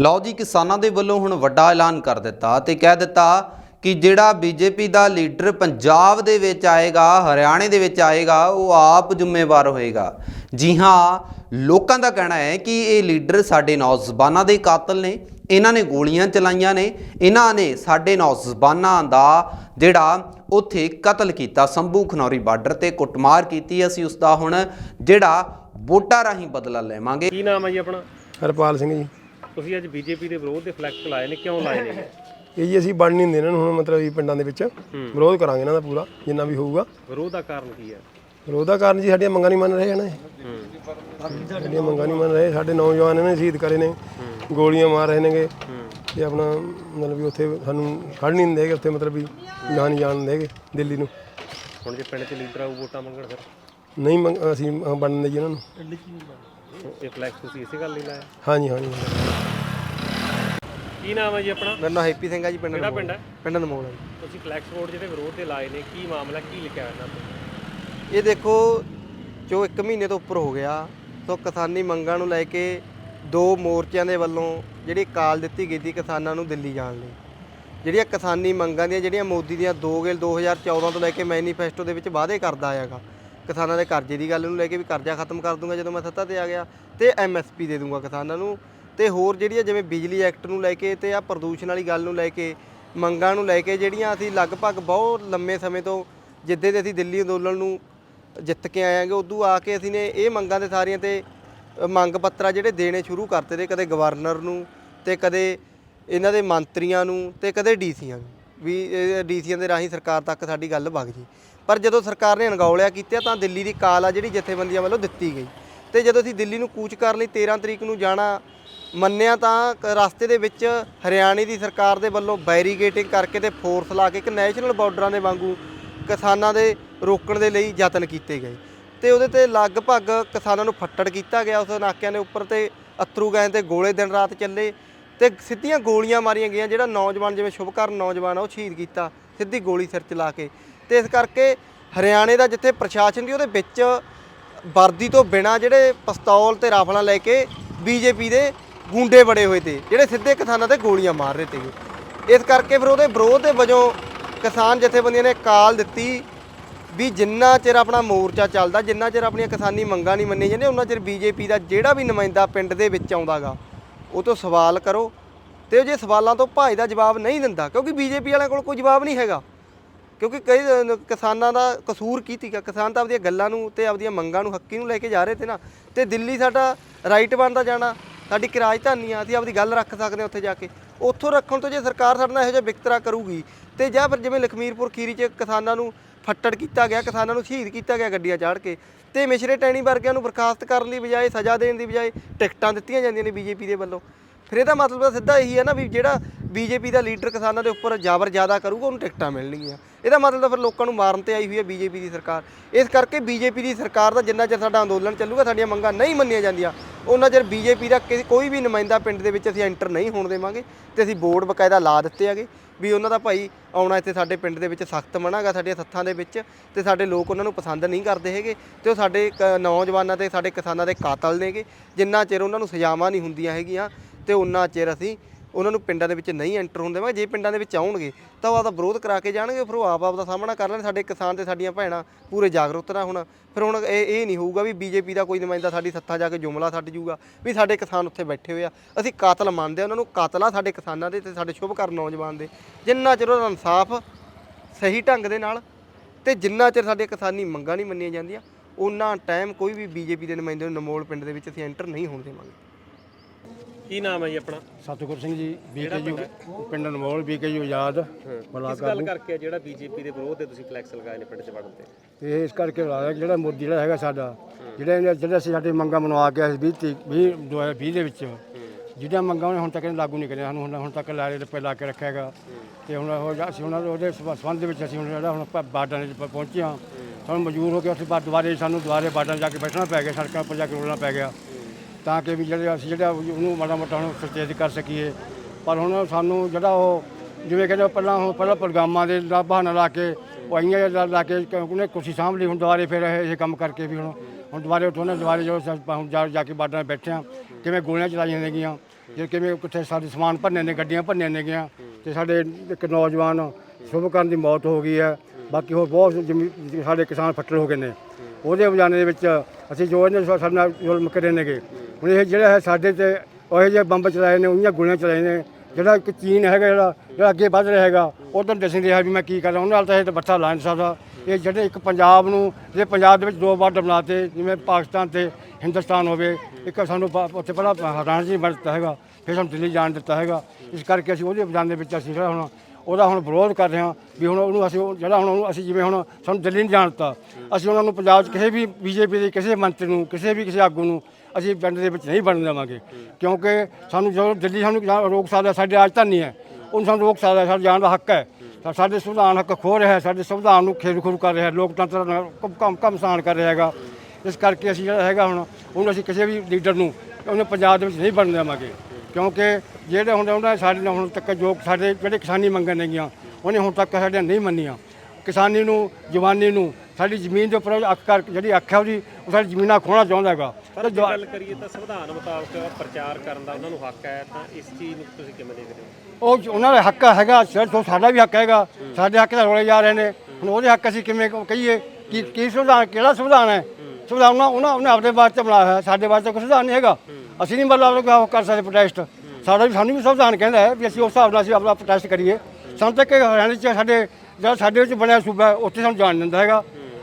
ਲਓ ਜੀ ਕਿਸਾਨਾਂ ਦੇ ਵੱਲੋਂ ਹੁਣ ਵੱਡਾ ਐਲਾਨ ਕਰ ਦਿੱਤਾ ਤੇ ਕਹਿ ਦਿੱਤਾ ਕਿ ਜਿਹੜਾ ਬੀਜੇਪੀ ਦਾ ਲੀਡਰ ਪੰਜਾਬ ਦੇ ਵਿੱਚ ਆਏਗਾ ਹਰਿਆਣੇ ਦੇ ਵਿੱਚ ਆਏਗਾ ਉਹ ਆਪ ਜ਼ਿੰਮੇਵਾਰ ਹੋਏਗਾ। ਜੀ ਹਾਂ ਲੋਕਾਂ ਦਾ ਕਹਿਣਾ ਹੈ ਕਿ ਇਹ ਲੀਡਰ ਸਾਡੇ ਨੌਜਵਾਨਾਂ ਦੇ ਕਾਤਲ ਨੇ ਇਹਨਾਂ ਨੇ ਗੋਲੀਆਂ ਚਲਾਈਆਂ ਨੇ ਇਹਨਾਂ ਨੇ ਸਾਡੇ ਨੌਜਵਾਨਾਂ ਦਾ ਜਿਹੜਾ ਉੱਥੇ ਕਤਲ ਕੀਤਾ ਸੰਭੂ ਖਨੌਰੀ ਬਾਰਡਰ ਤੇ ਕੁੱਟਮਾਰ ਕੀਤੀ ਅਸੀਂ ਉਸ ਦਾ ਹੁਣ ਜਿਹੜਾ ਵੋਟਾਂ ਰਾਹੀਂ ਬਦਲਾ ਲੈਵਾਂਗੇ। ਕੀ ਨਾਮ ਹੈ ਜੀ ਆਪਣਾ? ਹਰਪਾਲ ਸਿੰਘ ਜੀ। ਤੁਸੀਂ ਅੱਜ ਬੀਜੇਪੀ ਦੇ ਵਿਰੋਧ ਦੇ ਫਲੈਕਸ ਲਾਏ ਨੇ ਕਿਉਂ ਲਾਏ ਨੇ ਇਹ? ਜੀ ਅਸੀਂ ਬਣ ਨਹੀਂ ਦਿੰਦੇ ਇਹਨਾਂ ਨੂੰ ਹੁਣ ਮਤਲਬ ਵੀ ਪਿੰਡਾਂ ਦੇ ਵਿੱਚ ਵਿਰੋਧ ਕਰਾਂਗੇ ਇਹਨਾਂ ਦਾ ਪੂਰਾ ਜਿੰਨਾ ਵੀ ਹੋਊਗਾ। ਵਿਰੋਧ ਦਾ ਕਾਰਨ ਕੀ ਹੈ? ਵਿਰੋਧ ਦਾ ਕਾਰਨ ਜੀ ਸਾਡੀਆਂ ਮੰਗਾਂ ਨਹੀਂ ਮੰਨ ਰਹੇ ਹਨ ਇਹ। ਸਾਡੀਆਂ ਮੰਗਾਂ ਨਹੀਂ ਮੰਨ ਰਹੇ ਸਾਡੇ ਨੌਜਵਾਨ ਇਹਨਾਂ ਨੇ ਸ਼ਹੀਦ ਕਰੇ ਨੇ ਗੋਲੀਆਂ ਮਾਰ ਰਹੇ ਨੇਗੇ ਤੇ ਆਪਣਾ ਮਤਲਬ ਵੀ ਉੱਥੇ ਸਾਨੂੰ ਖੜ ਨਹੀਂ ਦਿੰਦੇ ਉੱਥੇ ਮਤਲਬ ਵੀ ਨਾ ਨਹੀਂ ਜਾਣ ਦਿੰਦੇ ਹੈਗੇ ਦਿੱਲੀ ਨੂੰ। ਹੁਣ ਜੇ ਪਿੰਡ 'ਚ ਲੀਡਰ ਆਊ ਵੋਟਾਂ ਮੰਗਣ ਫਿਰ? ਨਹੀਂ ਮੰਗ ਅਸੀਂ ਬਣਨ ਦੇ ਜੀ ਇਹਨਾਂ ਨੂੰ। ਇਹ ਫਲੈਕਸ ਤੁਸੀਂ ਇਸੇ ਗੱਲ ਲਈ ਲਾਇਆ। ਹਾਂਜੀ ਹਾਂਜੀ। ਕੀ ਨਾਮ ਹੈ ਜੀ ਆਪਣਾ? ਮੇਰਾ ਨਾਮ ਹੈਪੀ ਸਿੰਘ ਆ ਜੀ ਪਿੰਡ ਕਿਹੜਾ ਪਿੰਡ ਹੈ? ਪਿੰਡ ਨਮੋਲ ਹੈ ਤੁਸੀਂ ਫਲੈਕਸ ਬੋਰਡ ਜਿਹੜੇ ਵਿਰੋਧ ਦੇ ਲਾਏ ਨੇ ਕੀ ਮਾਮਲਾ ਕੀ ਲਿਖਿਆ ਇਹਨਾਂ ਤੇ? ਜੀ। ਇਹ ਦੇਖੋ ਜੋ 1 ਮਹੀਨੇ ਤੋਂ ਉੱਪਰ ਹੋ ਗਿਆ ਸੋ ਕਿਸਾਨੀ ਮੰਗਾਂ ਨੂੰ ਲੈ ਕੇ ਦੋ ਮੋਰਚਿਆਂ ਦੇ ਵੱਲੋਂ ਜਿਹੜੀ ਕਾਲ ਦਿੱਤੀ ਗਈ ਸੀ ਕਿਸਾਨਾਂ ਨੂੰ ਦਿੱਲੀ ਜਾਣ ਲਈ। ਜਿਹੜੀਆਂ ਕਿਸਾਨੀ ਮੰਗਾਂ ਦੀਆਂ ਜਿਹੜੀਆਂ ਮੋਦੀ ਦੀਆਂ ਦੋ ਗੇਲ 2014 ਤੋਂ ਲੈ ਕੇ ਮੈਨੀਫੈਸਟੋ ਦੇ ਵਿੱਚ ਵਾਅਦੇ ਕਰਦਾ ਆਇਆਗਾ ਕਿਸਾਨਾਂ ਦੇ ਕਰਜ਼ੇ ਦੀ ਗੱਲ ਨੂੰ ਲੈ ਕੇ ਵੀ ਕਰਜ਼ਾ ਖਤਮ ਕਰ ਦੂੰਗਾ ਜਦੋਂ ਮੈਂ ਸੱਤਾ ਤੇ ਆ ਗਿਆ ਤੇ ਐਮਐਸਪੀ ਦੇ ਦੂੰਗਾ ਕਿਸਾਨਾਂ ਨੂੰ। ਤੇ ਹੋਰ ਜਿਹੜੀਆਂ ਜਿਵੇਂ ਬਿਜਲੀ ਐਕਟ ਨੂੰ ਲੈ ਕੇ ਤੇ ਆ ਪ੍ਰਦੂਸ਼ਣ ਵਾਲੀ ਗੱਲ ਨੂੰ ਲੈ ਕੇ, ਮੰਗਾਂ ਨੂੰ ਲੈ ਕੇ ਜਿਹੜੀਆਂ ਅਸੀਂ ਲਗਭਗ ਬਹੁਤ ਲੰਮੇ ਸਮੇਂ ਤੋਂ ਜਿੱਦੇ ਦੇ ਅਸੀਂ ਦਿੱਲੀ ਅੰਦੋਲਨ ਨੂੰ ਜਿੱਤ ਕੇ ਆਏਾਂਗੇ ਉਦੋਂ ਆ ਕੇ ਅਸੀਂ ਨੇ ਇਹ ਮੰਗਾਂ ਦੇ ਸਾਰੀਆਂ ਤੇ ਮੰਗ ਪੱਤਰ ਜਿਹੜੇ ਦੇਣੇ ਸ਼ੁਰੂ ਕਰਤੇ ਨੇ, ਕਦੇ ਗਵਰਨਰ ਨੂੰ ਤੇ ਕਦੇ ਇਹਨਾਂ ਦੇ ਮੰਤਰੀਆਂ ਨੂੰ ਤੇ ਕਦੇ ਡੀਸੀਆਂ ਨੂੰ ਵੀ ਡੀਸੀਆਂ ਦੇ ਰਾਹੀਂ ਸਰਕਾਰ ਤੱਕ ਸਾਡੀ ਗੱਲ ਵਗ ਜੀ। ਪਰ ਜਦੋਂ ਸਰਕਾਰ ਨੇ ਅਣਗੌਲਿਆ ਕੀਤਾ ਤਾਂ ਦਿੱਲੀ ਦੀ ਕਾਲ ਆ ਜਿਹੜੀ ਜਥੇਬੰਦੀਆਂ ਵੱਲੋਂ ਦਿੱਤੀ ਗਈ। ਤੇ ਜਦੋਂ ਅਸੀਂ ਦਿੱਲੀ ਨੂੰ ਕੂਚ ਕਰਨ ਲਈ 13 ਤਰੀਕ ਨੂੰ ਜਾਣਾ ਮੰਨਿਆ, ਤਾਂ ਰਸਤੇ ਦੇ ਵਿੱਚ ਹਰਿਆਣੇ ਦੀ ਸਰਕਾਰ ਦੇ ਵੱਲੋਂ ਬੈਰੀਗੇਟਿੰਗ ਕਰਕੇ ਤੇ ਫੋਰਸ ਲਾ ਕੇ ਇੱਕ ਨੈਸ਼ਨਲ ਬਾਰਡਰਾਂ ਦੇ ਵਾਂਗੂ ਕਿਸਾਨਾਂ ਦੇ ਰੋਕਣ ਦੇ ਲਈ ਯਤਨ ਕੀਤੇ ਗਏ। ਤੇ ਉਹਦੇ ਤੇ ਲਗਭਗ ਕਿਸਾਨਾਂ ਨੂੰ ਫੱਟੜ ਕੀਤਾ ਗਿਆ। ਉਸ ਨਾਕਿਆਂ ਦੇ ਉੱਪਰ ਤੇ ਅਥਰੂ ਗੈਸ ਤੇ ਗੋਲੇ ਦਿਨ ਰਾਤ ਚੱਲੇ ਤੇ ਸਿੱਧੀਆਂ ਗੋਲੀਆਂ ਮਾਰੀਆਂ ਗਈਆਂ। ਜਿਹੜਾ ਨੌਜਵਾਨ, ਜਿਵੇਂ ਸ਼ੁਭਕਰਨ ਨੌਜਵਾਨ ਆ, ਉਹ ਸ਼ਹੀਦ ਕੀਤਾ। ਸਿੱਧੀ ਗੋਲੀ ਸਿਰ 'ਚ ਲਾ ਕੇ। ਤੇ ਇਸ ਕਰਕੇ ਹਰਿਆਣੇ ਦਾ ਜਿੱਥੇ ਪ੍ਰਸ਼ਾਸਨ ਦੀ ਉਹਦੇ ਵਿੱਚ ਵਰਦੀ ਤੋਂ ਬਿਨਾ ਜਿਹੜੇ ਪਿਸਤੌਲ ਤੇ ਰਾਫਲਾਂ ਲੈ ਕੇ ਬੀਜੇਪੀ ਦੇ ਗੁੰਡੇ ਬੜੇ ਹੋਏ ਤੇ, ਜਿਹੜੇ ਸਿੱਧੇ ਕਿਸਾਨਾਂ ਤੇ ਗੋਲੀਆਂ ਮਾਰ ਰਹੇ ਤੇ ਇਸ ਕਰਕੇ ਫਿਰ ਉਹਦੇ ਵਿਰੋਧ ਦੇ ਵਜੋਂ ਕਿਸਾਨ ਜਥੇਬੰਦੀਆਂ ਨੇ ਕਾਲ ਦਿੱਤੀ ਵੀ ਜਿੰਨਾ ਚਿਰ ਆਪਣਾ ਮੋਰਚਾ ਚੱਲਦਾ, ਜਿੰਨਾ ਚਿਰ ਆਪਣੀਆਂ ਕਿਸਾਨੀ ਮੰਗਾਂ ਨਹੀਂ ਮੰਨੀਆਂ ਜਾਂਦੀਆਂ ਉਹਨਾਂ ਚਿਰ ਬੀਜੇਪੀ ਦਾ ਜਿਹੜਾ ਵੀ ਨੁਮਾਇੰਦਾ ਪਿੰਡ ਦੇ ਵਿੱਚ ਆਉਂਦਾਗਾ, ਉਹ ਤੋਂ ਸਵਾਲ ਕਰੋ। ਤੇ ਜੇ ਸਵਾਲਾਂ ਤੋਂ ਭਾਈ ਦਾ ਜਵਾਬ ਨਹੀਂ ਦਿੰਦਾ, ਕਿਉਂਕਿ ਬੀਜੇਪੀ ਵਾਲਿਆਂ ਕੋਲ ਕੋਈ ਜਵਾਬ ਨਹੀਂ ਹੈਗਾ। ਕਿਉਂਕਿ ਕਈ ਅ, ਕਿਸਾਨਾਂ ਦਾ ਕਸੂਰ ਕੀ ਸੀਗਾ? ਕਿਸਾਨ ਤਾਂ ਆਪਦੀਆਂ ਗੱਲਾਂ ਨੂੰ ਤੇ ਆਪਦੀਆਂ ਮੰਗਾਂ ਨੂੰ ਹੱਕੀ ਨੂੰ ਲੈ ਕੇ ਜਾ ਰਹੇ ਤੇ ਨਾ। ਤੇ ਦਿੱਲੀ ਸਾਡਾ ਰਾਈਟ ਬਣਦਾ ਜਾਣਾ ਸਾਡੀ ਕਿ ਰਾਜਧਾਨੀ ਆ ਅਸੀਂ ਆਪਦੀ ਗੱਲ ਰੱਖ ਸਕਦੇ ਹਾਂ ਉੱਥੇ ਜਾ ਕੇ। ਉੱਥੋਂ ਰੱਖਣ ਤੋਂ ਜੇ ਸਰਕਾਰ ਸਾਡੇ ਨਾਲ ਇਹੋ ਜਿਹਾ ਵਿਤਕਰਾ ਕਰੂਗੀ ਤੇ ਜਾਂ ਫਿਰ ਜਿਵੇਂ ਲਖਮੀਰਪੁਰ ਖੀਰੀ 'ਚ ਕਿਸਾਨਾਂ ਨੂੰ ਫੱਟੜ ਕੀਤਾ ਗਿਆ ਕਿਸਾਨਾਂ ਨੂੰ ਸ਼ਹੀਦ ਕੀਤਾ ਗਿਆ ਗੱਡੀਆਂ ਚਾੜ ਕੇ ਤੇ ਮਿਸ਼ਰੇ ਟੈਣੀ ਵਰਗਿਆਂ ਨੂੰ ਬਰਖਾਸਤ ਕਰਨ ਦੀ ਬਜਾਏ ਸਜ਼ਾ ਦੇਣ ਦੀ ਬਜਾਏ ਟਿਕਟਾਂ ਦਿੱਤੀਆਂ ਜਾਂਦੀਆਂ ਨੇ ਬੀਜੇਪੀ ਦੇ ਵੱਲੋਂ। ਫਿਰ ਇਹਦਾ ਮਤਲਬ ਤਾਂ ਸਿੱਧਾ ਇਹੀ ਹੈ ਨਾ ਵੀ ਜਿਹੜਾ ਬੀਜੇਪੀ ਦਾ ਲੀਡਰ ਕਿਸਾਨਾਂ ਦੇ ਉੱਪਰ ਜਾਬਰ ਜ਼ਿਆਦਾ ਕਰੂਗਾ, ਉਹਨੂੰ ਟਿਕਟਾਂ ਮਿਲਣਗੀਆਂ। ਇਹਦਾ ਮਤਲਬ ਤਾਂ ਫਿਰ ਲੋਕਾਂ ਨੂੰ ਮਾਰਨ ਤੇ ਆਈ ਹੋਈ ਹੈ ਬੀਜੇਪੀ ਦੀ ਸਰਕਾਰ। ਇਸ ਕਰਕੇ ਬੀਜੇਪੀ ਦੀ ਸਰਕਾਰ ਦਾ ਜਿੰਨਾ ਚਿਰ ਸਾਡਾ ਅੰਦੋਲਨ ਚੱਲੂਗਾ, ਸਾਡੀਆਂ ਮੰਗਾਂ ਨਹੀਂ ਮੰਨੀਆਂ ਜਾਂਦੀਆਂ। ਉਹਨਾਂ ਚਿਰ ਬੀਜੇਪੀ ਦਾ ਕਿਸੇ- ਕੋਈ ਵੀ ਨੁਮਾਇੰਦਾ ਪਿੰਡ ਦੇ ਵਿੱਚ ਅਸੀਂ ਐਂਟਰ ਨਹੀਂ ਹੋਣ ਦੇਵਾਂਗੇ ਤੇ ਅਸੀਂ ਬੋਰਡ ਬਕਾਇਦਾ ਲਾ ਦਿੱਤੇ ਹੈਗੇ ਵੀ ਉਹਨਾਂ ਦਾ ਭਾਈ ਆਉਣਾ ਇੱਥੇ ਸਾਡੇ ਪਿੰਡ ਦੇ ਵਿੱਚ ਸਖਤ ਮਨਾਗਾ, ਸਾਡੀਆਂ ਸੱਥਾਂ ਦੇ ਵਿੱਚ ਤੇ ਸਾਡੇ ਲੋਕ ਉਹਨਾਂ ਨੂੰ ਪਸੰਦ ਨਹੀਂ ਕਰਦੇ ਹੈਗੇ ਤੇ ਉਹ ਸਾਡੇ ਕ- ਨੌਜਵਾਨਾਂ ਤੇ ਸਾਡੇ ਕਿਸਾਨਾਂ ਦੇ ਕਾਤਲ ਨੇਗੇ। ਜਿੰਨਾ ਚਿਰ ਉਹਨਾਂ ਨੂੰ ਸਜ਼ਾਵਾਂ ਨਹੀਂ ਹੁੰਦੀਆਂ ਹੈਗੀਆਂ ਤੇ ਉਹਨਾਂ ਚਿਰ ਅਸੀਂ ਉਹਨਾਂ ਨੂੰ ਪਿੰਡਾਂ ਦੇ ਵਿੱਚ ਨਹੀਂ ਐਂਟਰ ਹੋਣ ਦੇਵਾਂਗੇ। ਜੇ ਪਿੰਡਾਂ ਦੇ ਵਿੱਚ ਆਉਣਗੇ, ਤਾਂ ਉਹ ਆਪਦਾ ਵਿਰੋਧ ਕਰਾ ਕੇ ਜਾਣਗੇ, ਫਿਰ ਉਹ ਆਪ ਆਪ ਦਾ ਸਾਹਮਣਾ ਕਰ ਲੈਣ। ਸਾਡੇ ਕਿਸਾਨ ਤੇ ਸਾਡੀਆਂ ਭੈਣਾਂ ਪੂਰੇ ਜਾਗਰੂਕ ਨਾ ਹੁਣ, ਫਿਰ ਹੁਣ ਇਹ ਇਹ ਨਹੀਂ ਹੋਊਗਾ ਵੀ ਬੀਜੇਪੀ ਦਾ ਕੋਈ ਨੁਮਾਇੰਦਾ ਸਾਡੀ ਸੱਥਾ ਜਾ ਕੇ ਜੁਮਲਾ ਛੱਡ ਜੂਗਾ, ਵੀ ਸਾਡੇ ਕਿਸਾਨ ਉੱਥੇ ਬੈਠੇ ਹੋਏ ਆ। ਅਸੀਂ ਕਾਤਲ ਮੰਨਦੇ ਆ ਉਹਨਾਂ ਨੂੰ, ਕਾਤਲਾ ਸਾਡੇ ਕਿਸਾਨਾਂ ਦੇ ਤੇ ਸਾਡੇ ਸ਼ੁਭਕਰਨ ਨੌਜਵਾਨ ਦੇ। ਜਿੰਨਾ ਚਿਰ ਉਹਦਾ ਇਨਸਾਫ ਸਹੀ ਢੰਗ ਦੇ ਨਾਲ ਤੇ ਜਿੰਨਾ ਚਿਰ ਸਾਡੇ ਕਿਸਾਨੀ ਮੰਗਾਂ ਨਹੀਂ ਮੰਨੀਆਂ ਜਾਂਦੀਆਂ ਉਹਨਾਂ ਟਾਈਮ ਕੋਈ ਵੀ ਬੀਜੇਪੀ ਦੇ ਨੁਮਾਇੰਦੇ ਨੂੰ ਨਮੋਲ ਪਿੰਡ ਦੇ ਵਿੱਚ ਅਸੀਂ ਐਂਟਰ ਨਹੀਂ ਹੋਣ ਦੇਵਾਂਗੇ। ਕੀ ਨਾਮ ਹੈ ਜੀ ਆਪਣਾ? ਸਤਿਗੁਰ ਸਿੰਘ ਜੀ ਬੀਕੇਯੂ ਪਿੰਡ ਅਨਮੋਲ ਬੀਕੇਯੂ ਆਜ਼ਾਦ ਕਿਸ ਗੱਲ ਕਰਕੇ ਆ ਜਿਹੜਾ ਬੀਜੇਪੀ ਦੇ ਵਿਰੋਧ ਦੇ ਤੁਸੀਂ ਫਲੈਕਸ ਲਗਾਏ ਨੇ ਪਿੰਡ 'ਚ ਵੜਨ ਤੇ? ਤੇ ਇਸ ਕਰਕੇ ਲਾਇਆ ਕਿ ਜਿਹੜਾ ਮੋਦੀ ਜਿਹੜਾ ਹੈਗਾ ਸਾਡਾ ਜਿਹੜਾ ਇਹਨੇ ਜਿਹੜਾ ਅਸੀਂ ਸਾਡੇ ਮੰਗਾਂ ਮਨਵਾ ਕੇ ਆਏ 20 20 2020 ਦੇ ਵਿੱਚ ਜਿਹੜੀਆਂ ਮੰਗਾਂ ਉਹਨੇ ਹੁਣ ਤੱਕ ਲਾਗੂ ਨਹੀਂ ਕਰੀਆਂ। ਸਾਨੂੰ ਹੁਣ ਹੁਣ ਤੱਕ ਲਾਰੇ ਤੇ ਲਾ ਕੇ ਰੱਖਿਆ ਹੈਗਾ। ਤੇ ਹੁਣ ਉਹ ਜਿਹੜਾ ਅਸੀਂ ਉਹਨਾਂ ਦੇ ਉਹਦੇ ਸਬੰ- ਸੰਬੰਧ ਦੇ ਵਿੱਚ ਅਸੀਂ ਹੁਣ ਜਿਹੜਾ ਹੁਣ ਪ- ਬਾਰਡਰਾਂ ਦੇ ਵਿੱਚ ਪਹੁੰਚੇ ਹਾਂ। ਸਾਨੂੰ ਮਜਬੂਰ ਹੋ ਕੇ ਅਸੀਂ ਬਾਅਦ ਦੁਬਾਰੇ ਸਾਨੂੰ ਦੁਬਾਰੇ ਬਾਰਡਰਾਂ ਜਾ ਕੇ ਬੈਠਣਾ ਪੈ ਗਿਆ ਸੜਕਾਂ ਉੱਪਰ ਜਾ ਕੇ ਰੁਲਣਾ ਪੈ ਗਿਆ। ਤਾਂ ਕਿ ਵੀ ਜਿਹੜੇ ਅਸੀਂ ਜਿਹੜਾ ਉਹਨੂੰ ਮਾੜਾ ਮੋਟਾ ਹੁਣ ਸੁਚੇਤ ਕਰ ਸਕੀਏ। ਪਰ ਹੁਣ ਸਾਨੂੰ ਜਿਹੜਾ ਉਹ ਜਿਵੇਂ ਕਹਿੰਦੇ ਪਹਿਲਾਂ ਉਹ ਪਹਿਲਾਂ ਪ੍ਰੋਗਰਾਮਾਂ ਦੇ ਦਾ ਬਹਾਨਾ ਲਾ ਕੇ, ਉਹ ਆਈਆਂ ਲਾ ਲਾ ਕੇ ਉਹਨੇ ਕੁਰਸੀ ਸਾਂਭ ਲਈ, ਹੁਣ ਦੁਬਾਰੇ ਫਿਰ ਇਹ ਇਹ ਕੰਮ ਕਰਕੇ ਵੀ ਹੁਣ ਹੁਣ ਦੁਬਾਰੇ ਉੱਥੋਂ ਨਾ ਦੁਬਾਰੇ ਜੋ ਹੁਣ ਜਾ ਜਾ ਕੇ ਬਾਰਡਰ 'ਤੇ ਬੈਠੇ ਹਾਂ, ਕਿਵੇਂ ਗੋਲੀਆਂ ਚਲਾਈਆਂ ਨੇਗੀਆਂ, ਜੇ ਕਿਵੇਂ ਕਿੱਥੇ ਸਾਡੇ ਸਮਾਨ ਭੰਨੇ ਨੇ, ਗੱਡੀਆਂ ਭੰਨੀਆਂ ਨੇਗੀਆਂ ਗਿਆ ਤੇ ਸਾਡੇ ਇੱਕ ਨੌਜਵਾਨ ਸ਼ੁਭਕਰਨ ਦੀ ਮੌਤ ਹੋ ਗਈ ਹੈ। ਬਾਕੀ ਹੋਰ ਬਹੁਤ ਜ਼ਮੀ- ਸਾਡੇ ਕਿਸਾਨ ਫੱਟੜ ਹੋ ਗਏ ਨੇ। ਉਹਦੇ ਵਜਾਨੇ ਦੇ ਵਿੱਚ ਅਸੀਂ ਜੋ ਇਹਨੇ ਸਾ- ਸਾਡੇ ਨਾਲ ਜ਼ੁਲਮ ਕਰੇ ਨੇਗੇ। ਹੁਣ ਇਹ ਜਿਹੜਾ ਹੈ ਸਾਡੇ ਤੇ ਉਹ ਜਿਹੇ ਬੰਬ ਚਲਾਏ ਨੇ, ਉਹਨੀਆਂ ਗੋਲੀਆਂ ਚਲਾਏ ਨੇ, ਜਿਹੜਾ ਇੱਕ ਚੀਨ ਹੈਗਾ, ਜਿਹੜਾ ਜਿਹੜਾ ਅੱਗੇ ਵੱਧ ਰਿਹਾ ਹੈਗਾ ਉਹ ਤਾਂ ਦੱਸ ਨਹੀਂ ਰਿਹਾ ਵੀ ਮੈਂ ਕੀ ਕਰਾਂ। ਉਹਨਾਂ ਨਾਲ ਤਾਂ ਇਹ ਤਾਂ ਬੱਠਾ ਲਾ ਨਹੀਂ ਸਕਦਾ। ਇਹ ਜਿਹੜੇ ਇੱਕ ਪੰਜਾਬ ਨੂੰ ਜੇ ਪੰਜਾਬ ਦੇ ਵਿੱਚ ਦੋ ਬਾਰਡਰ ਬਣਾਤੇ ਜਿਵੇਂ ਪਾਕਿਸਤਾਨ ਤੇ ਹਿੰਦੁਸਤਾਨ ਹੋਵੇ, ਇੱਕ ਸਾਨੂੰ ਪਾ- ਉੱਥੇ ਪਹਿਲਾਂ ਹਰਿਆਣਾ ਜੀ ਬਣ ਦਿੱਤਾ ਹੈਗਾ, ਫਿਰ ਸਾਨੂੰ ਦਿੱਲੀ ਜਾਣ ਦਿੱਤਾ ਹੈਗਾ। ਇਸ ਕਰਕੇ ਅਸੀਂ ਉਹਦੇ ਵਜਾਨ ਦੇ ਵਿੱਚ ਅਸੀਂ ਜਿਹੜਾ ਹੁਣ ਉਹਦਾ ਹੁਣ ਵਿਰੋਧ ਕਰ ਰਹੇ ਹਾਂ ਵੀ ਹੁਣ ਉਹਨੂੰ ਅਸੀਂ ਉਹ ਜਿਹੜਾ ਹੁਣ ਉਹਨੂੰ ਅਸੀਂ ਜਿਵੇਂ ਹੁਣ ਸਾਨੂੰ ਦਿੱਲੀ ਨਹੀਂ ਜਾਣ ਦਿੱਤਾ, ਅਸੀਂ ਉਹਨਾਂ ਨੂੰ ਪੰਜਾਬ 'ਚ ਕਿਸੇ ਵੀ ਬੀਜੇਪੀ ਦੇ ਕਿਸੇ ਮੰਤਰੀ ਨੂੰ, ਕਿਸੇ ਵੀ ਕਿਸੇ ਆਗੂ ਨੂੰ ਅਸੀਂ ਪਿੰਡ ਦੇ ਵਿੱਚ ਨਹੀਂ ਬਣਨ ਦੇਵਾਂਗੇ। ਕਿਉਂਕਿ ਸਾਨੂੰ ਜਦੋਂ ਦਿੱਲੀ ਸਾਨੂੰ ਜਾ- ਰੋਕ ਸਕਦਾ, ਸਾਡੀ ਰਾਜਧਾਨੀ ਹੈ, ਉਹਨੂੰ ਸਾਨੂੰ ਰੋਕ ਸਕਦਾ, ਸਾਡੇ ਜਾਣ ਦਾ ਹੱਕ ਹੈ। ਤਾਂ ਸਾਡੇ ਸੰਵਿਧਾਨ ਹੱਕ ਖੋ ਰਿਹਾ ਹੈ, ਸਾਡੇ ਸੰਵਿਧਾਨ ਨੂੰ ਖੇਡ ਖੂਰ ਕਰ ਰਿਹਾ ਹੈ, ਲੋਕਤੰਤਰ ਨਾਲ ਕੰਮ- ਕੰਮ ਕਮਸਾਨ ਕਰ ਰਿਹਾ ਹੈਗਾ। ਇਸ ਕਰਕੇ ਅਸੀਂ ਜਿਹੜਾ ਹੈਗਾ ਹੁਣ, ਉਹਨੂੰ ਅਸੀਂ ਕਿਸੇ ਵੀ ਲੀਡਰ ਨੂੰ, ਉਹਨੂੰ ਪੰਜਾਬ ਦੇ ਵਿੱਚ ਨਹੀਂ ਬਣਨ ਦੇਵਾਂਗੇ। ਕਿਉਂਕਿ ਜਿਹੜੇ ਹੁਣ ਉਹਨਾਂ ਸਾਡੇ ਨਾਲ ਹੁਣ ਤੱਕ ਜੋ ਸਾਡੇ ਜਿਹੜੇ ਕਿਸਾਨੀ ਮੰਗਾਂ ਨੇਗੀਆਂ ਉਹਨੇ ਹੁਣ ਤੱਕ ਸਾਡੇ ਨਹੀਂ ਮੰਨੀਆਂ। ਕਿਸਾਨੀ ਨੂੰ ਜਵਾਨੀ ਨੂੰ ਸਾਡੀ ਜ਼ਮੀਨ ਦੇ ਉੱਪਰ ਅੱਖ ਕਰ ਜਿਹੜੀ ਅੱਖ ਹੈ ਉਹਦੀ ਉਹ ਸਾਡੀ ਜ਼ਮੀਨਾਂ ਖੋਣਾ ਚਾਹੁੰਦਾ ਹੈਗਾ। ਪਰ ਜੇ ਗੱਲ ਕਰੀਏ ਤਾਂ ਸੰਵਿਧਾਨ ਮੁਤਾਬਕ ਪ੍ਰਚਾਰ ਕਰਨ ਦਾ ਉਹਨਾਂ ਨੂੰ ਹੱਕ ਹੈ ਤਾਂ ਇਸ ਚੀਜ਼ ਨੂੰ ਤੁਸੀਂ ਕਿਵੇਂ ਦੇਖਦੇ ਹੋ? ਉਹ ਉਹਨਾਂ ਦਾ ਹੱਕ ਹੈਗਾ ਸਿਰਫ ਸਾਡਾ ਵੀ ਹੱਕ ਹੈਗਾ। ਸਾਡੇ ਹੱਕ ਦਾ ਰੋਲੇ ਜਾ ਰਹੇ ਨੇ। ਹੁਣ ਉਹਦੇ ਹੱਕ ਅਸੀਂ ਕਿਵੇਂ ਕਹੀਏ? ਕੀ ਕੀ ਸੰਵਿਧਾਨ ਕਿਹੜਾ ਸੰਵਿਧਾਨ ਹੈ? ਸੰਵਿਧਾਨ ਉਹਨਾਂ ਉਹਨਾਂ ਆਪਣੇ ਵਾਸਤੇ ਬਣਾਇਆ ਹੈ ਸਾਡੇ ਵਾਸਤੇ ਕੋਈ ਸੰਵਿਧਾਨ ਨਹੀਂ ਹੈਗਾ। ਅਸੀਂ ਨਹੀਂ ਮਤਲਬ ਉਹ ਕਰ ਸਕਦੇ ਪ੍ਰੋਟੈਸਟ ਸਾਡਾ ਵੀ ਸਾਨੂੰ ਵੀ ਸੰਵਿਧਾਨ ਕਹਿੰਦਾ ਹੈ ਵੀ ਅਸੀਂ ਉਸ ਹਿਸਾਬ ਨਾਲ ਅਸੀਂ ਆਪਣਾ ਪ੍ਰੋਟੈਸਟ ਕਰੀਏ। ਸਾਨੂੰ ਤੱਕ ਹਰਿਆਣੇ 'ਚ ਸਾਡੇ ਜਿਹੜਾ ਸਾਡੇ ਵਿੱਚ ਬਣਿਆ ਸੂਬਾ ਹੈ, ਉੱਥੇ ਸਾਨੂੰ ਜਾਣ ਦਿੰਦਾ ਹੈਗਾ।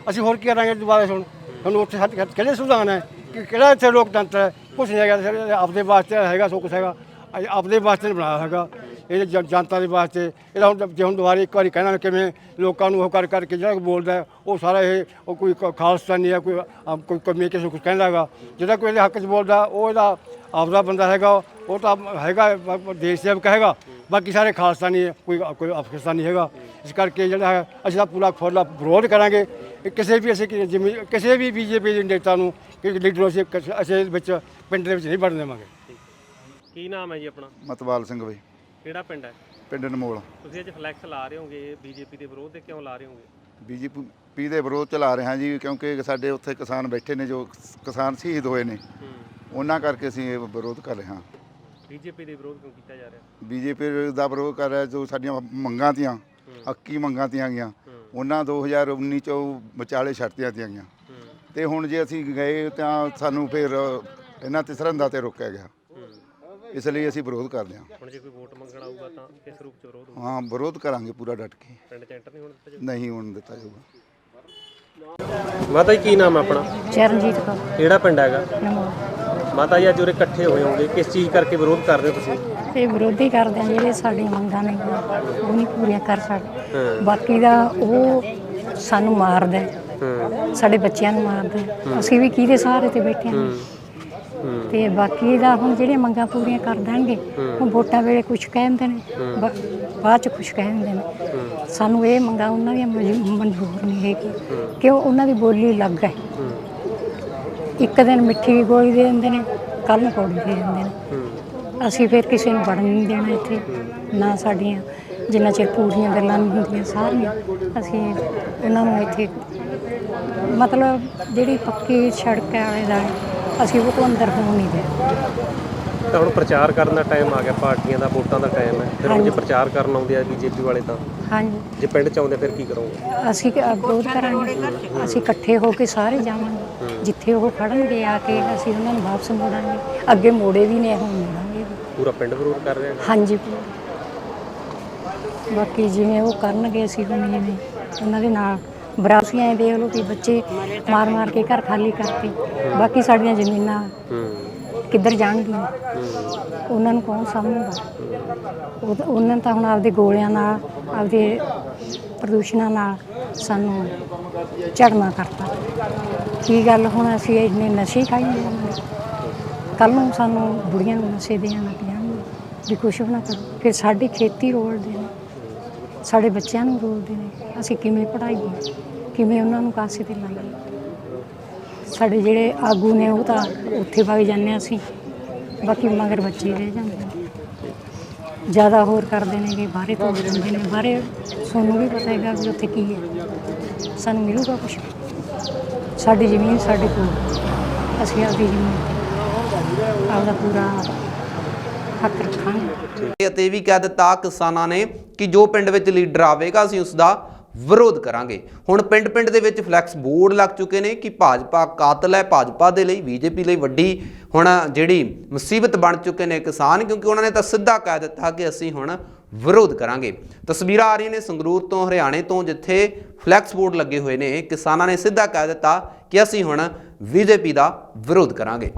ਅਸੀਂ ਹੋਰ ਕੀ ਕਰਾਂਗੇ ਦੁਬਾਰਾ ਸੁਣ ਸਾਨੂੰ ਉੱਥੇ ਸਾਡੇ ਕਿਹੜੇ ਸੰਵਿਧਾਨ ਹੈ? ਕਿ ਕਿਹੜਾ ਇੱਥੇ ਲੋਕਤੰਤਰ ਹੈ? ਕੁਛ ਨਹੀਂ ਹੈਗਾ। ਸਾਡੇ ਆਪਦੇ ਵਾਸਤੇ ਹੈਗਾ ਸੋ ਕੁਛ ਹੈਗਾ। ਅਸੀਂ ਆਪਦੇ ਵਾਸਤੇ ਨਹੀਂ ਬਣਾਇਆ ਹੈਗਾ। ਇਹ ਜਨਤਾ ਦੇ ਵਾਸਤੇ ਇਹਦਾ ਹੁਣ ਜੇ ਹੁਣ ਦੁਬਾਰਾ ਇੱਕ ਵਾਰੀ ਕਹਿਣਾ ਕਿਵੇਂ ਲੋਕਾਂ ਨੂੰ ਉਹ ਕਰ ਕਰਕੇ ਜਿਹੜਾ ਕੋਈ ਬੋਲਦਾ ਹੈ, ਉਹ ਸਾਰਾ ਇਹ ਉਹ ਕੋਈ ਕ- ਖਾਲਸਤਾਨੀ ਹੈ ਕੋਈ ਕੋਈ ਕਮੀ ਕਿਸੇ ਨੂੰ ਕੁਝ ਕਹਿੰਦਾ ਹੈਗਾ। ਜਿਹੜਾ ਕੋਈ ਇਹਦੇ ਹੱਕ 'ਚ ਬੋਲਦਾ ਉਹ ਇਹਦਾ ਆਪਦਾ ਬੰਦਾ ਹੈਗਾ ਉਹ ਤਾਂ ਹੈਗਾ ਬ- ਬ- ਦੇਸ਼ ਸੇਵਕ ਹੈਗਾ। ਬਾਕੀ ਸਾਰੇ ਖਾਲਸਤਾਨੀ ਹੈ, ਕੋਈ ਕੋਈ ਅਫਗਾਨਿਸਤਾਨੀ ਹੈਗਾ। ਇਸ ਕਰਕੇ ਜਿਹੜਾ ਹੈ ਅਸੀਂ ਤਾਂ ਪੂਰਾ ਖੁੱਲ੍ਹਾ ਵਿਰੋਧ ਕਰਾਂਗੇ। ਕਿਸੇ ਵੀ ਅਸੀਂ ਕਿ ਜਿਵੇਂ ਕਿਸੇ ਵੀ ਬੀਜੇਪੀ ਦੇ ਨੇਤਾ ਨੂੰ ਕਿ ਲੀਡਰ ਅਸੀਂ ਕਿਸੇ- ਅਸੀਂ ਇਹਦੇ ਵਿੱਚ ਪਿੰਡ ਦੇ ਵਿੱਚ ਨਹੀਂ ਵੜਨ ਦੇਵਾਂਗੇ। ਕੀ ਨਾਮ ਹੈ ਜੀ ਆਪਣਾ? ਮਤਵਾਲ ਸਿੰਘ ਬਈ। ਕਿਹੜਾ ਪਿੰਡ ਹੈ? ਪਿੰਡ ਨਮੋਲ ਤੁਸੀਂ ਅੱਜ ਫਲੈਕਸ ਲਾ ਰਹੇ ਹੋਗੇ ਬੀਜੇਪੀ ਦੇ ਵਿਰੋਧ ਦੇ ਕਿਉਂ ਲਾ ਰਹੇ ਹੋਗੇ? ਬੀਜੇਪੀ ਦੇ ਵਿਰੋਧ ਚਲਾ ਰਹੇ ਹਾਂ ਜੀ ਕਿਉਂਕਿ ਸਾਡੇ ਉੱਥੇ ਕਿਸਾਨ ਬੈਠੇ ਨੇ ਜੋ ਕਿਸਾਨ ਸ਼ਹੀਦ ਹੋਏ ਨੇ। ਉਹਨਾਂ ਕਰਕੇ ਅਸੀਂ ਇਹ ਵਿਰੋਧ ਕਰ ਰਹੇ ਹਾਂ। ਬੀਜੇਪੀ ਦੇ ਵਿਰੋਧ ਕਿਉਂ ਕੀਤਾ ਜਾ ਰਿਹਾ? ਬੀਜੇਪੀ ਦਾ ਵਿਰੋਧ ਕਰ ਰਿਹਾ ਜੋ ਸਾਡੀਆਂ ਮੰਗਾਂ ਤੀਆਂ ਹੱਕੀ ਮੰਗਾਂ ਤੀਆਂ ਗਈਆਂ। ਉਹਨਾਂ 2019 ਚੋਂ ਵਿਚਾਲੇ ਛੱਡਤੀਆਂ ਤੀਆਂ ਗਈਆਂ। ਤੇ ਹੁਣ ਜੇ ਅਸੀਂ ਗਏ ਤਾਂ ਸਾਨੂੰ ਫਿਰ ਇਹਨਾਂ ਤੇ ਸਰਹੰਦਾਂ ਤੇ ਰੋਕਿਆ ਗਿਆ। ਇਸ ਲਈ ਅਸੀਂ ਵਿਰੋਧ ਕਰਦੇ ਹਾਂ। ਹੁਣ ਜੇ ਕੋਈ ਵੋਟ ਮੰਗਣ ਆਊਗਾ ਤਾਂ ਕਿਸ ਰੂਪ ਚ ਵਿਰੋਧ ਹੋਊ ਹਾਂ ਵਿਰੋਧ ਕਰਾਂਗੇ ਪੂਰਾ ਡਟ ਕੇ। ਪਿੰਡ ਚ ਐਂਟਰ ਨਹੀਂ ਹੋਣ ਦਿੱਤਾ ਨਹੀਂ ਹੋਣ ਦਿੱਤਾ ਜਾਊਗਾ। ਜਾਊਗਾ ਮਾਤਾ ਜੀ ਕੀ ਨਾਮ ਹੈ ਆਪਣਾ? ਚਰਨਜੀਤ ਕੌਰ। ਕਿਹੜਾ ਪਿੰਡ ਹੈਗਾ? ਨਮੋ। ਮਾਤਾ ਜੀ ਅੱਜ ਉਰੇ ਇਕੱਠੇ ਹੋਏ ਹੋਗੇ। ਕਿਸ ਚੀਜ਼ ਕਰਕੇ ਵਿਰੋਧ ਕਰ ਰਹੇ ਹੋ ਤੁਸੀਂ? ਇਹ ਵਿਰੋਧੀ ਕਰਦੇ ਆ ਜਿਹੜੇ ਸਾਡੀਆਂ ਮੰਗਾਂ ਨੇ ਉਹ ਨਹੀਂ ਪੂਰੀਆਂ ਕਰ ਸਕਦੇ। ਬਾਕੀ ਦਾ ਉਹ ਸਾਨੂੰ ਮਾਰਦਾ ਹੈ। ਸਾਡੇ ਬੱਚਿਆਂ ਨੂੰ ਮਾਰਦਾ ਹੈ। ਅਸੀਂ ਵੀ ਕਿਹਦੇ ਸਹਾਰੇ ਤੇ ਬੈਠੇ ਹਾਂ। ਤੇ ਬਾਕੀ ਦਾ ਹੁਣ ਜਿਹੜੀਆਂ ਮੰਗਾਂ ਪੂਰੀਆਂ ਕਰ ਦੇਣਗੇ ਹੁਣ ਵੋਟਾਂ ਵੇਲੇ ਕੁਝ ਕਹਿੰਦੇ ਨੇ ਬਾਅਦ ਚ ਕੁਝ ਕਹਿੰਦੇ ਨੇ। ਸਾਨੂੰ ਇਹ ਮੰਗਾਂ ਉਹਨਾਂ ਦੀਆਂ ਮਨਜ਼ੂ- ਮਨਜ਼ੂਰ ਨਹੀਂ ਹੈਗੀ, ਕਿਉਂ? ਉਹਨਾਂ ਦੀ ਬੋਲੀ ਅਲੱਗ ਹੈ। ਇੱਕ ਦਿਨ ਮਿੱਠੀ ਗੋਲੀ ਦੇ ਦਿੰਦੇ ਨੇ ਕੱਲ ਨੂੰ ਕੌੜੀ ਦੇ ਦਿੰਦੇ ਨੇ। ਅਸੀਂ ਫਿਰ ਕਿਸੇ ਨੂੰ ਵੜਨ ਨਹੀਂ ਦੇਣਾ ਇੱਥੇ, ਨਾ ਸਾਡੀਆਂ ਜਿੰਨਾ ਚਿਰ ਪੂਰੀਆਂ ਗੱਲਾਂ ਨਹੀਂ ਹੁੰਦੀਆਂ ਸਾਰੀਆਂ, ਅਸੀਂ ਉਹਨਾਂ ਨੂੰ ਇੱਥੇ ਮਤਲਬ ਜਿਹੜੀ ਪੱਕੀ ਸੜਕ ਹੈ ਆਲੇ ਦਾ ਅਸੀਂ ਉਹ ਤੋਂ ਅੰਦਰ ਹੋਣ ਨਹੀਂ ਦੇ। ਤਾਂ ਹੁਣ ਪ੍ਰਚਾਰ ਕਰਨ ਦਾ ਟਾਈਮ ਆ ਗਿਆ ਪਾਰਟੀਆਂ ਦਾ ਵੋਟਾਂ ਦਾ ਟਾਈਮ ਹੈ। ਫਿਰ ਹੁਣ ਜੇ ਪ੍ਰਚਾਰ ਕਰਨ ਆਉਂਦੇ ਆ ਬੀਜੇਪੀ ਵਾਲੇ ਤਾਂ। ਹਾਂਜੀ। ਜੇ ਪਿੰਡ ਚ ਆਉਂਦੇ ਫਿਰ ਕੀ ਕਰੋਗੇ? ਅਸੀਂ ਕ- ਵਿਰੋਧ ਕਰਾਂਗੇ। ਅਸੀਂ ਇਕੱਠੇ ਹੋ ਕੇ ਸਾਰੇ ਜਾਵਾਂਗੇ। ਜਿੱਥੇ ਉਹ ਖੜਨਗੇ ਆ ਕੇ ਅਸੀਂ ਉਹਨਾਂ ਨੂੰ ਵਾਪਸ ਮੋੜਾਂਗੇ। ਅੱਗੇ ਮੋੜੇ ਵੀ ਨੇ ਹੁਣ ਮੋੜਾਂਗੇ। ਪੂਰਾ ਪਿੰਡ ਵਿਰੋਧ ਕਰ ਰਿਹਾ ਹਾਂਜੀ। ਬਾਕੀ ਜਿਵੇਂ ਉਹ ਕਰਨਗੇ ਅਸੀਂ ਹੁਣ ਜਿਵੇਂ ਉਹਨਾਂ ਦੇ ਨਾਲ ਬਰਾਸੀਆਂ ਇਹ ਦੇਖ ਲਓ ਕਿ ਬੱਚੇ ਮਾਰ ਮਾਰ ਕੇ ਘਰ ਖਾਲੀ ਕਰਤੇ। ਬਾਕੀ ਸਾਡੀਆਂ ਜ਼ਮੀਨਾਂ ਕਿੱਧਰ ਜਾਣਗੀਆਂ? ਉਹਨਾਂ ਨੂੰ ਕੌਣ ਸਾਂਭੂਗਾ? ਉਹ ਤਾਂ- ਉਹਨਾਂ ਨੇ ਤਾਂ ਹੁਣ ਆਪਦੇ ਗੋਲਿਆਂ ਨਾਲ, ਆਪਦੇ ਪ੍ਰਦੂਸ਼ਣਾਂ ਨਾਲ ਸਾਨੂੰ ਝੜਨਾ ਕਰਤਾ। ਕੀ ਗੱਲ ਹੁਣ ਅਸੀਂ ਇੰਨੇ ਨਸ਼ੇ ਖਾਈ ਜਾਵਾਂਗੇ ਕੱਲ ਨੂੰ ਸਾਨੂੰ ਬੁੜੀਆਂ ਨੂੰ ਨਸ਼ੇ ਦੇਣ ਲੱਗ ਜਾਣਗੇ ਵੀ ਕੁਛ ਵੀ ਨਾ ਕਰੋ। ਫਿਰ ਸਾਡੀ ਖੇਤੀ ਰੋਲਦੇ ਨੇ। ਸਾਡੇ ਬੱਚਿਆਂ ਨੂੰ ਰੋਲਦੇ ਨੇ, ਅਸੀਂ ਕਿਵੇਂ ਪੜ੍ਹਾਈਏ ਕਿਵੇਂ ਉਹਨਾਂ ਨੂੰ ਕਾਸੇ ਤੇ ਲਾਈਏ? ਸਾਡੇ ਜਿਹੜੇ ਆਗੂ ਨੇ ਉਹ ਤਾਂ ਉੱਥੇ ਵਗ ਜਾਂਦੇ ਹਾਂ ਅਸੀਂ, ਬਾਕੀ ਮਗਰ ਬੱਚੇ ਰਹਿ ਜਾਂਦੇ ਨੇ। ਜ਼ਿਆਦਾ ਹੋਰ ਕਰਦੇ ਨੇ ਕਿ ਬਾਹਰੇ ਤੋਂ ਜਾਂਦੇ ਨੇ, ਬਾਹਰੇ ਸਾਨੂੰ ਵੀ ਪਤਾ ਹੈਗਾ ਵੀ ਉੱਥੇ ਕੀ ਹੈ। ਸਾਨੂੰ ਮਿਲੂਗਾ ਕੁਛ? ਸਾਡੀ ਜ਼ਮੀਨ ਸਾਡੇ ਕੋਲ ਅਸੀਂ ਆਪਦੀ ਜ਼ਮੀਨ ਆਪਦਾ ਪੂਰਾ ਹੱਕ ਰੱਖਾਂਗੇ। ਅਤੇ ਇਹ ਵੀ ਕਹਿ ਦਿੱਤਾ ਕਿਸਾਨਾਂ ਨੇ ਕਿ ਜੋ ਪਿੰਡ ਵਿੱਚ ਲੀਡਰ ਆਵੇਗਾ, ਅਸੀਂ ਉਸ ਦਾ ਵਿਰੋਧ ਕਰਾਂਗੇ। ਹੁਣ ਪਿੰਡ-ਪਿੰਡ ਦੇ ਵਿੱਚ ਫਲੈਕਸ ਬੋਰਡ ਲੱਗ ਚੁੱਕੇ ਨੇ ਕਿ ਭਾਜਪਾ ਕਾਤਲ ਹੈ, ਭਾਜਪਾ ਦੇ ਲਈ, ਬੀਜੇਪੀ ਲਈ ਵੱਡੀ ਹੁਣ ਜਿਹੜੀ ਮੁਸੀਬਤ ਬਣ ਚੁੱਕੇ ਨੇ ਕਿਸਾਨ, ਕਿਉਂਕਿ ਉਹਨਾਂ ਨੇ ਤਾਂ ਸਿੱਧਾ ਕਹਿ ਦਿੱਤਾ ਕਿ ਅਸੀਂ ਹੁਣ ਵਿਰੋਧ ਕਰਾਂਗੇ। ਤਸਵੀਰਾਂ ਆ ਰਹੀਆਂ ਨੇ ਸੰਗਰੂਰ ਤੋਂ, ਹਰਿਆਣੇ ਤੋਂ, ਜਿੱਥੇ ਫਲੈਕਸ ਬੋਰਡ ਲੱਗੇ ਹੋਏ ਨੇ। ਕਿਸਾਨਾਂ ਨੇ ਸਿੱਧਾ ਕਹਿ ਦਿੱਤਾ ਕਿ ਅਸੀਂ ਹੁਣ ਬੀਜੇਪੀ ਦਾ ਵਿਰੋਧ ਕਰਾਂਗੇ।